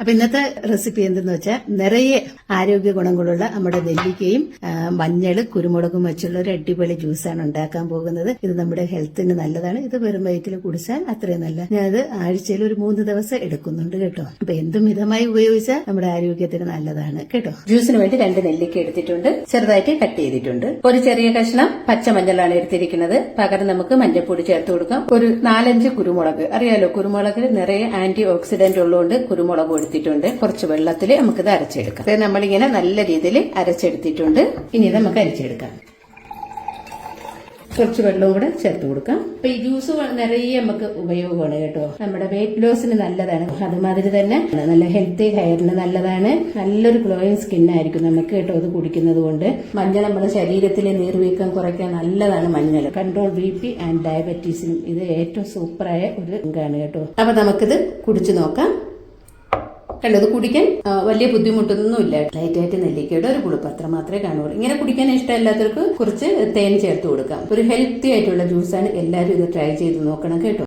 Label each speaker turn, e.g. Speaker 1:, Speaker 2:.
Speaker 1: അപ്പൊ ഇന്നത്തെ റെസിപ്പി എന്തെന്ന് വെച്ചാൽ നിറയെ ആരോഗ്യ ഗുണങ്ങളുള്ള നമ്മുടെ നെല്ലിക്കയും മഞ്ഞൾ കുരുമുളകും വെച്ചുള്ള ഒരു അടിപൊളി ജ്യൂസാണ് ഉണ്ടാക്കാൻ പോകുന്നത്. ഇത് നമ്മുടെ ഹെൽത്തിന് നല്ലതാണ്. ഇത് വെറും വയറ്റിൽ കുടിച്ചാൽ അത്രയും നല്ല. ഞാനത് ആഴ്ചയിൽ ഒരു മൂന്ന് ദിവസം എടുക്കുന്നുണ്ട് കേട്ടോ. അപ്പൊ എന്തും മിതമായി ഉപയോഗിച്ചാൽ നമ്മുടെ ആരോഗ്യത്തിന് നല്ലതാണ് കേട്ടോ. ജ്യൂസിന് വേണ്ടി രണ്ട് നെല്ലിക്ക എടുത്തിട്ടുണ്ട്. ചെറുതായിട്ട് കട്ട് ചെയ്തിട്ടുണ്ട്. ഒരു ചെറിയ കഷ്ണം പച്ചമഞ്ഞളാണ് എടുത്തിരിക്കുന്നത്. പകരം നമുക്ക് മഞ്ഞൾപ്പൊടി ചേർത്ത് കൊടുക്കാം. ഒരു നാലഞ്ച് കുരുമുളക്. അറിയാലോ കുരുമുളകിൽ നിറയെ ആന്റി ഓക്സിഡന്റ് ഉള്ളതുകൊണ്ട് കുരുമുളക് എടുത്തിട്ടുണ്ട് കുറച്ച് വെള്ളത്തിൽ നമുക്കിത് അരച്ചെടുക്കാം. ഇത് നമ്മളിങ്ങനെ നല്ല രീതിയിൽ അരച്ചെടുത്തിട്ടുണ്ട്. ഇനി ഇത് നമുക്ക് അരിച്ചെടുക്കാം. കുറച്ച് വെള്ളവും കൂടെ ചേർത്ത് കൊടുക്കാം. അപ്പൊ ഈ ജ്യൂസ് നിറയെ നമുക്ക് ഉപയോഗമാണ് കേട്ടോ. നമ്മുടെ വെയിറ്റ് ലോസിന് നല്ലതാണ്. അതുമാതിരി തന്നെ നല്ല ഹെൽത്തി ഹെയറിന് നല്ലതാണ്. നല്ലൊരു ഗ്ലോയിങ് ആയിരിക്കും നമുക്ക് കേട്ടോ അത് കുടിക്കുന്നത് കൊണ്ട്. മഞ്ഞൾ നമ്മുടെ ശരീരത്തിലെ നീർവീക്കം കുറയ്ക്കാൻ നല്ലതാണ് മഞ്ഞൾ. കൺട്രോൾ ബി പി ആൻഡ് ഡയബറ്റീസിനും ഇത് ഏറ്റവും സൂപ്പറായ ഒരു ഇതാണ് കേട്ടോ. അപ്പൊ നമുക്കിത് കുടിച്ചു നോക്കാം. കണ്ടോ ഇത് കുടിക്കാൻ വലിയ ബുദ്ധിമുട്ടൊന്നുമില്ല ലൈറ്റായിട്ട് നെല്ലിക്കയുടെ ഒരു പുളിപ്പ് അത്ര മാത്രമേ കാണുള്ളൂ. ഇങ്ങനെ കുടിക്കാൻ ഇഷ്ടമല്ലാത്തവർക്ക് കുറച്ച് തേൻ ചേർത്ത് കൊടുക്കാം. ഒരു ഹെൽത്തി ആയിട്ടുള്ള ജ്യൂസാണ് എല്ലാവരും ഇത് ട്രൈ ചെയ്ത് നോക്കണം കേട്ടോ.